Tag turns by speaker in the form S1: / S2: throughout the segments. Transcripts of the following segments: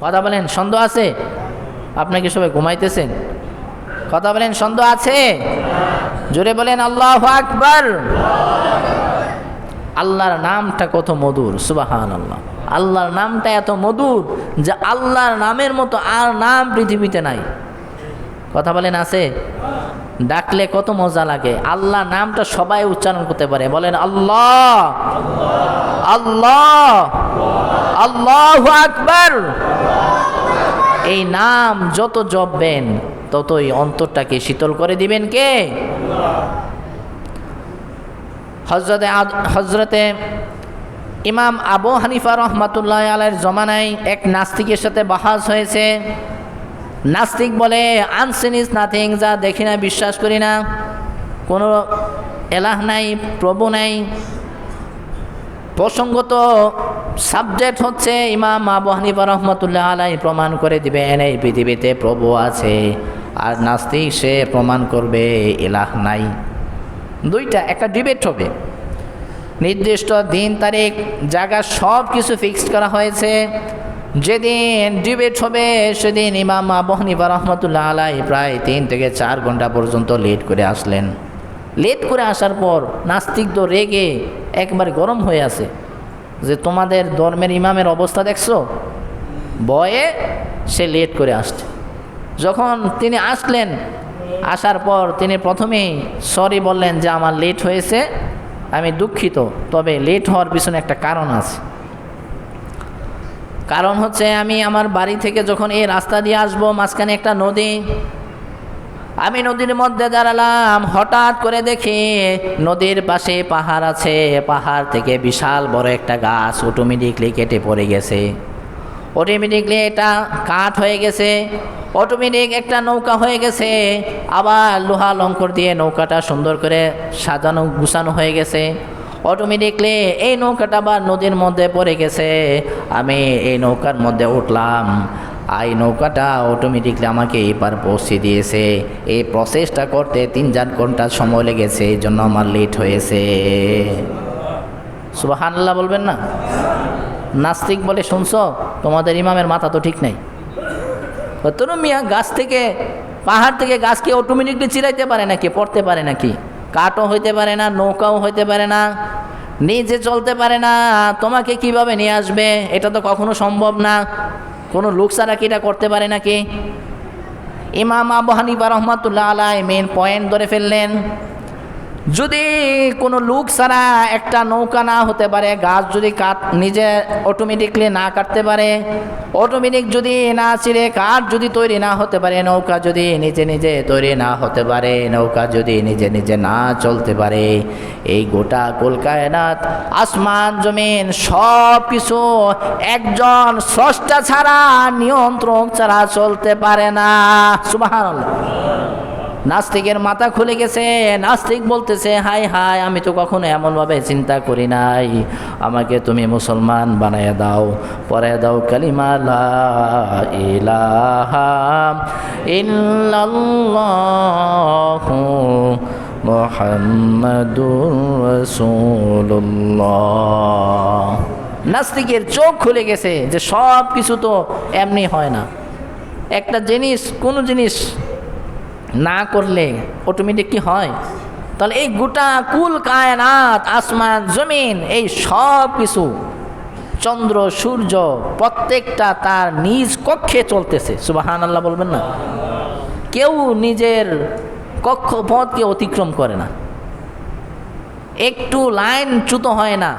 S1: কথা বলেন, সন্দেহ আছে? আপনাকে সবাই ঘুমাইতেছেন? কথা বলেন, সন্দেহ আছে? জোরে বলেন, আল্লাহ আকবার! আল্লাহর নামটা কত মধুর সুবাহান আল্লাহ আল্লাহর নামটা এত মধুর যে আল্লাহর নামের মতো আর নাম পৃথিবীতে নাই। কথা বলেন, আছে? ডাকলে কত মজা লাগে। আল্লাহ নামটা সবাই উচ্চারণ করতে পারে। বলেন, আল্লাহ! আল্লাহ আল্লাহ আকবর। এই নাম যত জপবেন, ততই অন্তরটাকে শীতল করে দিবেন কে? হজরতে হজরতে ইমাম আবু হানিফা রহমাতুল্লাহ আলের জমানায় এক নাস্তিকের সাথে বাহাস হয়েছে। নাস্তিক বলে, আনসিন ইজ নাথিং, যা দেখি না, বিশ্বাস করি না। কোনো এলাহ নাই, প্রভু নাই। প্রসঙ্গত সাবজেক্ট হচ্ছে ইমাম আবু হানিফা রহমতুল্লাহ আলাই প্রমাণ করে দিবেন এই পৃথিবীতে প্রভু আছে আর নাস্তিক সে প্রমাণ করবে এলাহ নাই। দুইটা, একটা ডিবেট হবে। নির্দিষ্ট দিন, তারিখ, জায়গা সব কিছু ফিক্সড করা হয়েছে। যেদিন ডিবেট হবে, সেদিন ইমাম আবু রহমতুল্লাহ আলাই প্রায় তিন থেকে চার ঘণ্টা পর্যন্ত লেট করে আসলেন। লেট করে আসার পর নাস্তিক তো রেগে একবার গরম হয়ে আছে। যে তোমাদের ধর্মের ইমামের অবস্থা দেখছ? বয়ে সে লেট করে আসছে। যখন তিনি আসলেন, আসার পর তিনি প্রথমেই সরি বললেন যে আমার লেট হয়েছে, আমি দুঃখিত, তবে লেট হওয়ার পিছনে একটা কারণ আছে। কারণ হচ্ছে আমি আমার বাড়ি থেকে যখন এই রাস্তা দিয়ে আসব, মাঝখানে একটা নদী আমি নদীর মধ্যে দাঁড়ালাম, হঠাৎ করে দেখি নদীর পাশে পাহাড় আছে। পাহাড় থেকে বিশাল বড় একটা গাছ অটোমেটিকলি কেটে পড়ে গেছে। অটোমেটিকলি এটা কাঠ হয়ে গেছে অটোমেটিক একটা নৌকা হয়ে গেছে। আবার লোহা লঙ্কর দিয়ে নৌকাটা সুন্দর করে সাজানো, গুছানো হয়ে গেছে। অটোমেটিকলি এই নৌকাটা আবার নদীর মধ্যে পড়ে গেছে। আমি এই নৌকার মধ্যে উঠলাম। এই নৌকাটা অটোমেটিকলি আমাকে এপার পৌঁছে দিয়েছে। এই প্রসেসটা করতে তিন চার ঘণ্টা সময় লেগেছে, এই জন্য আমার লেট হয়েছে। সুবাহান্লাহ বলবেন না? নাস্তিক বলে শুনছো? তোমাদের ইমামের মাথা তো ঠিক নেই। তরু মিয়া, গাছ থেকে, পাহাড় থেকে গাছকে অটোমেটিকলি চিরাইতে পারে নাকি, পড়তে পারে নাকি? কাঠও হইতে পারে না, নৌকাও হইতে পারে না, নিজে চলতে পারে না। তোমাকে কীভাবে নিয়ে আসবে? এটা তো কখনো সম্ভব না। কোনো লোক ছাড়া কি এটা করতে পারে নাকি? ইমাম আবু রহমতুল্লাহ রহমাতুল্লাহ মেন পয়েন্ট ধরে ফেললেন। যদি কোনো লোক ছাড়া একটা নৌকা না হতে পারে, গাছ যদি কাট, নিজে অটোমেটিকলি না কাটতে পারে অটোমেটিক যদি না ছিঁড়ে, কাঠ যদি তৈরি না হতে পারে, নৌকা যদি নিজে নিজে তৈরি না হতে পারে, নৌকা যদি নিজে নিজে না চলতে পারে, এই গোটা কলকায়নাত, আসমান, জমিন সব কিছু একজন স্রষ্টা ছাড়া, নিয়ন্ত্রক ছাড়া চলতে পারে না। সুবাহ নাস্তিকের মাথা খুলে গেছে, নাস্তিক বলতেছে হাই হাই আমি তো কখনো এমনভাবে চিন্তা করি নাই। আমাকে তুমি মুসলমান বানায় দাও পরে দাও কালিমা লা ইলাহা ইল্লাল্লাহু মুহাম্মাদুর রাসূলুল্লাহ। নাস্তিকের চোখ খুলে গেছে যে সব কিছু তো এমনি হয় না। একটা জিনিস, কোনো জিনিস না করলে অটোমেটিক কি হয়? তাহলে এই গোটা কুল, কায়নাত, আসমান, জমিন, এই সব কিছু চন্দ্র, সূর্য প্রত্যেকটা তার নিজ কক্ষে চলতেছে। সুবাহান আল্লাহ বলবেন না? কেউ নিজের কক্ষপথকে অতিক্রম করে না। একটু লাইন চ্যুত হয় না।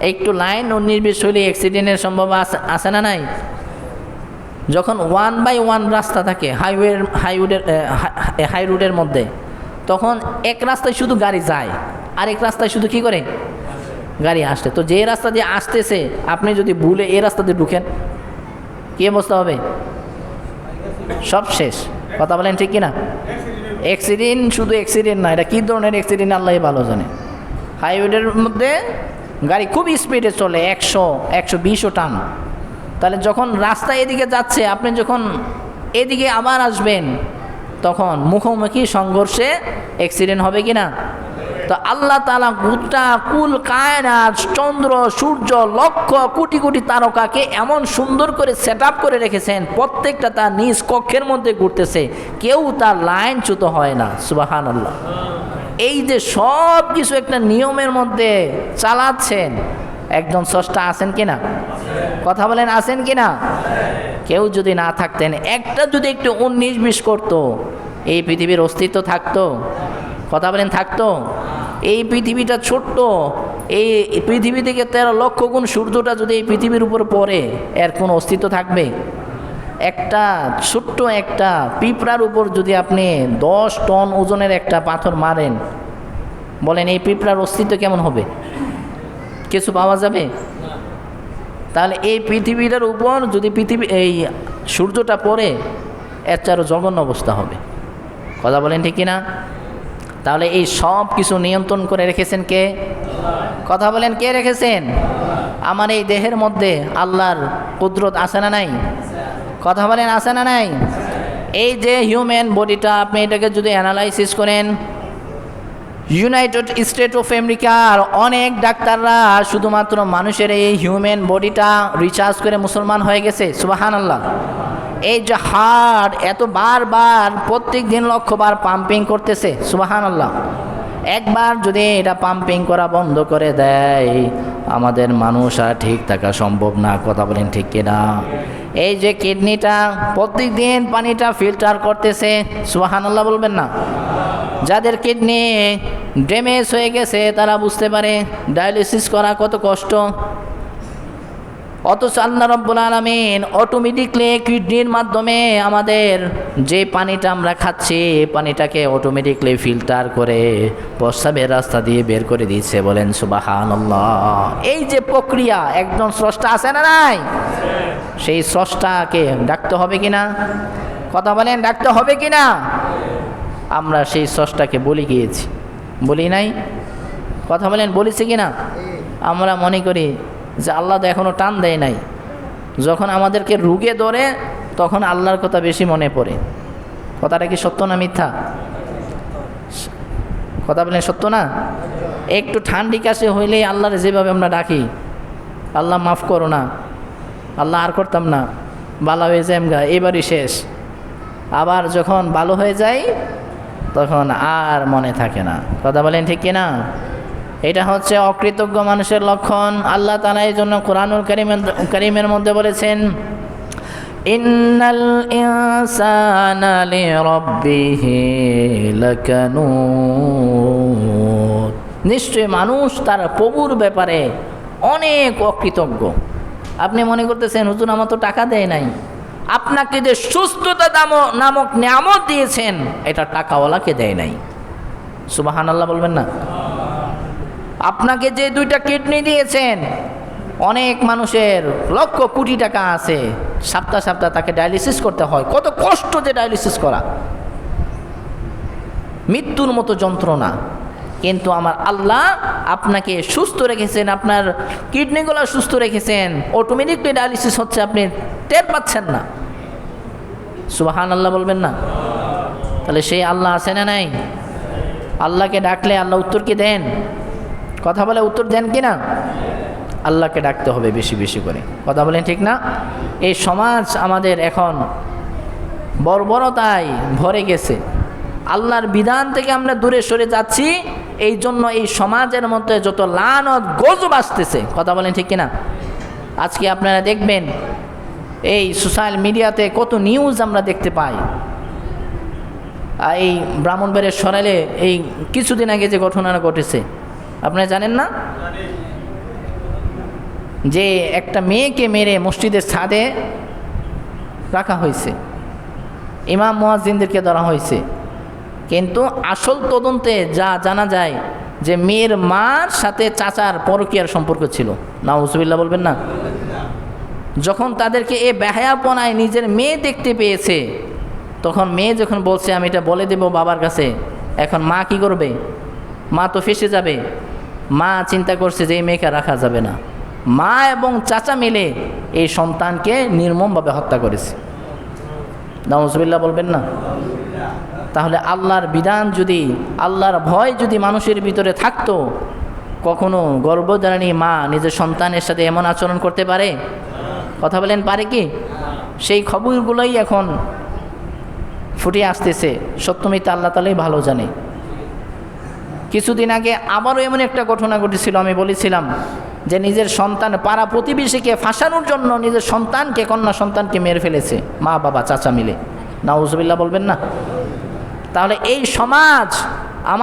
S1: একটু লাইন ও নির্বিষ হইলে অ্যাক্সিডেন্টের সম্ভব আছে আছে না নাই? যখন ওয়ান বাই ওয়ান রাস্তা থাকে, হাইওয়ের হাইওয়ের হাই রোডের মধ্যে, তখন এক রাস্তায় শুধু গাড়ি যায়। আর এক রাস্তায় শুধু কি করে? গাড়ি আসছে তো যে রাস্তা দিয়ে আসতেছে, আপনি যদি ভুলে এই রাস্তা দিয়ে ঢুকেন, কী অবস্থা হবে? সব শেষ। কথা বলেন ঠিক কিনা? অ্যাক্সিডেন্ট শুধু অ্যাক্সিডেন্ট না, এটা কী ধরনের অ্যাক্সিডেন্ট আল্লাহ ভালো জানে। হাইওয়ের মধ্যে গাড়ি খুব স্পিডে চলে, একশো একশো বিশও টান। তাহলে যখন রাস্তা এদিকে যাচ্ছে, আপনি যখন এদিকে আবার আসবেন, তখন মুখোমুখি সংঘর্ষে অ্যাক্সিডেন্ট হবে কি না? তো আল্লাহ তালা গোটা কুল কায়নাত, চন্দ্র, সূর্য, লক্ষ, কোটি কোটি তারকাকে এমন সুন্দর করে সেট করে রেখেছেন, প্রত্যেকটা তার নিজ কক্ষের মধ্যে ঘুরতেছে, কেউ তার লাইনচ্যুত হয় না সুবাহান আল্লাহ এই যে সব কিছু একটা নিয়মের মধ্যে চালাচ্ছেন একজন স্রষ্টা আছেন কিনা কথা বলেন, আছেন কিনা কেউ যদি না থাকতেন, একটা যদি একটু উনিশ বিশ করতো, এই পৃথিবীর অস্তিত্ব থাকতো? কথা বলেন, থাকতো? এই পৃথিবীটা ছোট্ট, এই পৃথিবী থেকে তেরো লক্ষ গুণ সূর্যটা যদি এই পৃথিবীর উপর পড়ে, এর কোনো অস্তিত্ব থাকবে? একটা ছোট্ট একটা পিঁপড়ার উপর যদি আপনি দশ টন ওজনের একটা পাথর মারেন, বলেন এই পিঁপড়ার অস্তিত্ব কেমন হবে? কিছু পাওয়া যাবে? তাহলে এই পৃথিবীটার উপর যদি পৃথিবী, এই সূর্যটা পড়ে, এর চেয়ে জঘন্য অবস্থা হবে। কথা বলেন ঠিক কিনা? তাহলে এই সব কিছু নিয়ন্ত্রণ করে রেখেছেন কে? কথা বলেন কে রেখেছেন? আমার এই দেহের মধ্যে আল্লাহর কুদরত আছে না নাই? কথা বলেন, আছে না নাই? এই যে হিউম্যান বডিটা আপনি এটাকে যদি অ্যানালাইসিস করেন ইউনাইটেড স্টেট অফ আমেরিকার অনেক ডাক্তাররা শুধুমাত্র মানুষের এই হিউম্যান বডিটা রিচার্জ করে মুসলমান হয়ে গেছে। সুবাহান আল্লাহ এই যে হার্ট এত বারবার প্রত্যেক দিন লক্ষবার পাম্পিং করতেছে। সুবাহান আল্লাহ একবার যদি এটা পাম্পিং করা বন্ধ করে দেয়, আমাদের মানুষ আর ঠিক থাকা সম্ভব না। কথা বলেন ঠিক কিনা? এই যে কিডনিটা প্রত্যেক দিন পানিটা ফিল্টার করতেছে সুবাহান আল্লাহ বলবেন না। যাদের কিডনি ড্যামেজ হয়ে গেছে, তারা বুঝতে পারে ডায়ালিসিস করা কত কষ্ট। অথচ আল্লাহ রব্বুল আলমিন অটোমেটিকলি কিডনির মাধ্যমে আমাদের যে পানিটা আমরা খাচ্ছি, পানিটাকে অটোমেটিকলি ফিল্টার করে প্রস্রাবের রাস্তা দিয়ে বের করে দিচ্ছে বলেন সুবাহান এই যে প্রক্রিয়া, একজন স্রষ্টা আছে না নাই? সেই স্রষ্টাকে ডাকতে হবে কি না কথা বলেন, ডাকতে হবে কি না আমরা সেই স্রষ্টাকে বলি গিয়েছি। বলি নাই? কথা বলেন, বলেছি কি না আমরা মনে করি যে আল্লাহ তো এখনও টান দেয় নাই। যখন আমাদেরকে রুগে ধরে, তখন আল্লাহর কথা বেশি মনে পড়ে। কথাটা কি সত্য না মিথ্যা? কথা বলেন, সত্য না? একটু ঠান্ডি কাশি হইলেই আল্লাহর যেভাবে আমরা ডাকি, আল্লাহ মাফ করো না, আল্লাহ আর করতাম না ভালো হয়ে যায় গা, এবারই শেষ। আবার যখন ভালো হয়ে যায় তখন আর মনে থাকে না। কথা বলেন ঠিক কিনা? এটা হচ্ছে অকৃতজ্ঞ মানুষের লক্ষণ। আল্লাহ তালা এই জন্য কোরআনুল করিমের করিমের মধ্যে বলেছেন নিশ্চয়ই মানুষ তার প্রভুর ব্যাপারে অনেক অকৃতজ্ঞ। আপনি মনে করতেছেন, হুজুর আমার তো টাকা দেয় নাই। আপনাকে যে সুস্থতা নামক নামক নিয়ামত দিয়েছেন, এটা টাকাওয়ালাকে দেয় নাই। সুবাহান আল্লাহ বলবেন না? আপনাকে যে দুইটা কিডনি দিয়েছেন, অনেক মানুষের লক্ষ কোটি টাকা আছে। সপ্তাহ সপ্তাহ তাকে ডায়ালিসিস করতে হয়। কত কষ্ট যে ডায়ালিসিস করা। মৃত্যুর মতো যন্ত্রণা। কিন্তু আমার আল্লাহ আপনাকে সুস্থ রেখেছেন, আপনার কিডনিগুলো সুস্থ রেখেছেন। অটোমেটিকলি ডায়ালিসিস হচ্ছে, আপনি টের পাচ্ছেন না। সুবাহান আল্লাহ বলবেন না। তাহলে সেই আল্লাহ আছে না নাই? আল্লাহকে ডাকলে আল্লাহ উত্তর কি দেন? কথা বলে উত্তর দেন কি না আল্লাহকে ডাকতে হবে বেশি বেশি করে। কথা বলেন ঠিক না? এই সমাজ আমাদের এখন বর্বরতায় ভরে গেছে। আল্লাহর বিধান থেকে আমরা দূরে সরে যাচ্ছি। এই জন্য এই সমাজের মধ্যে যত লানত, গজব আসতেছে। কথা বলেন ঠিক কিনা? আজকে আপনারা দেখবেন, এই সোশ্যাল মিডিয়াতে কত নিউজ আমরা দেখতে পাই। এই ব্রাহ্মণবাড়ির সরাইলে এই কিছুদিন আগে যে ঘটনাটা ঘটেছে জানেন না? যে একটা মেয়েকে মেরে মসজিদের ছাদে রাখা হয়েছে। ইমাম মোয়াজিনদেরকে ধরা হয়েছে। কিন্তু আসল তদন্তে যা জানা যায় যে মেয়ের মার সাথে চাচার পরকীয়ার সম্পর্ক ছিল। না হুসবিল্লা বলবেন না? যখন তাদেরকে এ বেহায়াপনায় নিজের মেয়ে দেখতে পেয়েছে, তখন মেয়ে যখন বলছে, আমি এটা বলে দেব বাবার কাছে, এখন মা কি করবে? মা তো ফেসে যাবে। মা চিন্তা করছে যে এই মেয়েকে রাখা যাবে না। মা এবং চাচা মিলে এই সন্তানকে নির্মমভাবে হত্যা করেছে। নাউজবিল্লা বলবেন না? তাহলে আল্লাহর বিধান যদি, আল্লাহর ভয় যদি মানুষের ভিতরে থাকতো, কখনো গর্ভধারণী মা নিজের সন্তানের সাথে এমন আচরণ করতে পারে? কথা বলেন, পারে কি? সেই খবরগুলোই এখন ফুটে আসতেছে। সত্যমিতা আল্লাহ তালাই ভালো জানে। কিছুদিন আগে আবারও এমন একটা ঘটনা ঘটেছিল, আমি বলেছিলাম যে নিজের সন্তান পাড়া প্রতিবেশীকে ফাঁসানোর জন্য নিজের সন্তানকে, কন্যা সন্তানকে মেরে ফেলেছে, মা, বাবা, চাচা মিলে। নাউজবিল্লা বলবেন না? তাহলে এই সমাজ আমাদের